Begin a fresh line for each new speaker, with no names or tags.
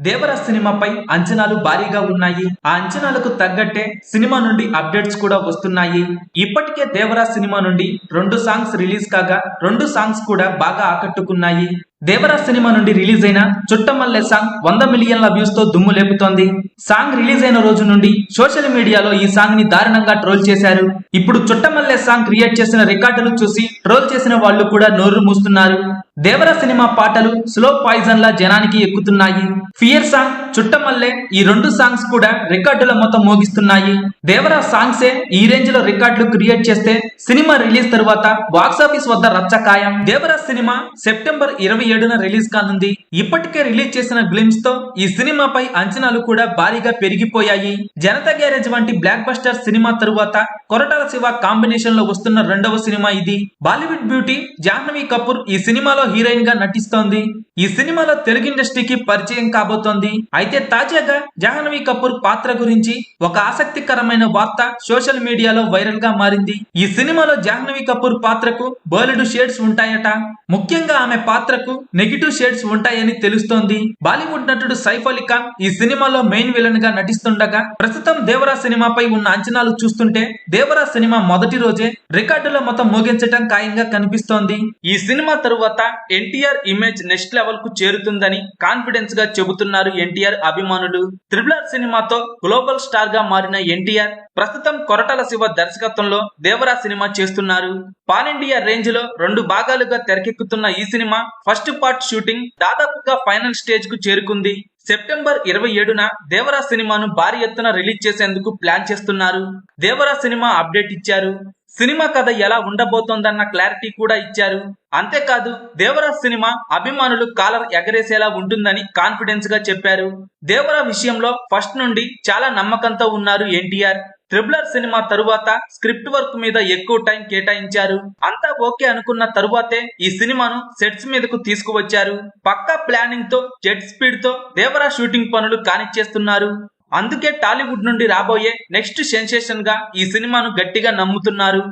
దేవర సినిమాపై అంచనాలు భారీగా ఉన్నాయి. ఆ అంచనాలకు తగ్గట్టే సినిమా నుండి అప్డేట్స్ కూడా వస్తున్నాయి. ఇప్పటికే దేవరా సినిమా నుండి రెండు సాంగ్స్ రిలీజ్ కాగా రెండు సాంగ్స్ కూడా బాగా ఆకట్టుకున్నాయి. దేవరా సినిమా నుండి రిలీజ్ అయిన చుట్టమల్లె సాంగ్ వంద మిలియన్ల వ్యూస్తో దుమ్ము లేపుతోంది. సాంగ్ రిలీజ్ అయిన రోజు నుండి సోషల్ మీడియాలో ఈ సాంగ్ని దారుణంగా ట్రోల్ చేశారు. ఇప్పుడు చుట్టమల్లె సాంగ్ క్రియేట్ చేసిన రికార్డులు చూసి ట్రోల్ చేసిన వాళ్ళు కూడా నోరు మూస్తున్నారు. దేవర సినిమా పాటలు స్లో పాయిజన్ లా జనానికి ఎక్కుతున్నాయి. ఫియర్ సాంగ్ చుట్టమల్లె ఈ రెండు సాంగ్స్ కూడా రికార్డుల మొత్తం మోగిస్తున్నాయి. దేవర సాంగ్సే ఈ రేంజ్లో రికార్డులు క్రియేట్ చేస్తే సినిమా రిలీజ్ తరువాత బాక్సాఫీస్ వద్ద రచ్చకాయం. దేవరా సినిమా సెప్టెంబర్ ఇరవై ఏడున రిలీజ్ కానుంది. ఇప్పటికే రిలీజ్ చేసిన గ్లిమ్స్తో ఈ సినిమాపై అంచనాలు కూడా భారీగా పెరిగిపోయాయి. జనతా గ్యారేజ్ వంటి బ్లాక్ బస్టర్ సినిమా తరువాత కొరటాల శివ కాంబినేషన్లో వస్తున్న రెండవ సినిమా ఇది. బాలీవుడ్ బ్యూటీ జాహ్నవి కపూర్ ఈ సినిమాలో హీరోయిన్గా నటిస్తోంది. ఈ సినిమాలో తెలుగు ఇండస్ట్రీకి పరిచయం కాబోతోంది. అయితే తాజాగా జాహ్నవి కపూర్ పాత్ర గురించి ఒక ఆసక్తికరమైన వార్త సోషల్ మీడియాలో వైరల్గా మారింది. ఈ సినిమాలో జాహ్నవి కపూర్ పాత్రకు బోలెడు షేడ్స్ ఉంటాయట. ముఖ్యంగా ఆమె పాత్రకు నెగిటివ్ షేడ్స్ ఉంటాయని తెలుస్తోంది. బాలీవుడ్ నటుడు సైఫ్ అలీ ఖాన్ ఈ సినిమాలో మెయిన్ విలన్గా నటిస్తుండగా ప్రస్తుతం దేవరా సినిమాపై ఉన్న అంచనాలు చూస్తుంటే దేవరా సినిమా మొదటి రోజే రికార్డుల మొత్తం మోగించడం ఖాయంగా కనిపిస్తోంది. ఈ సినిమా తరువాత ఎన్టీఆర్ ఇమేజ్ నెక్స్ట్ లెవెల్ కు చేరుతుందని కాన్ఫిడెన్స్గా చెబుతున్నారు ఎన్టీఆర్ అభిమానులు. త్రిబుల్ ఆర్ సినిమాతో గ్లోబల్ స్టార్గా మారిన ఎన్టీఆర్ ప్రస్తుతం కొరటాల శివ దర్శకత్వంలో దేవరా సినిమా చేస్తున్నారు. పాన్ ఇండియా రేంజ్లో రెండు భాగాలుగా తెరకెక్కుతున్న ఈ సినిమా ఫస్ట్ పార్ట్ షూటింగ్ దాదాపుగా ఫైనల్ స్టేజ్కు చేరుకుంది. సెప్టెంబర్ ఇరవై ఏడున దేవరా సినిమాను భారీ ఎత్తున రిలీజ్ చేసేందుకు ప్లాన్ చేస్తున్నారు. దేవరా సినిమా అప్డేట్ ఇచ్చారు. సినిమా కథ ఎలా ఉండబోతోందన్న క్లారిటీ కూడా ఇచ్చారు. అంతేకాదు దేవరా సినిమా అభిమానులు కాలర్ ఎగరేసేలా ఉంటుందని కాన్ఫిడెన్స్గా చెప్పారు. దేవరా విషయంలో ఫస్ట్ నుండి చాలా నమ్మకంతో ఉన్నారు ఎన్టీఆర్. త్రిబులర్ సినిమా తరువాత స్క్రిప్ట్ వర్క్ మీద ఎక్కువ టైం కేటాయించారు. అంతా ఓకే అనుకున్న తరువాతే ఈ సినిమాను సెట్స్ మీదకు తీసుకువచ్చారు. పక్కా ప్లానింగ్తో జెట్ స్పీడ్తో దేవరా షూటింగ్ పనులు కానిచ్చేస్తున్నారు. అందుకే టాలీవుడ్ నుండి రాబోయే నెక్స్ట్ సెన్సేషన్గా ఈ సినిమాను గట్టిగా నమ్ముతున్నారు.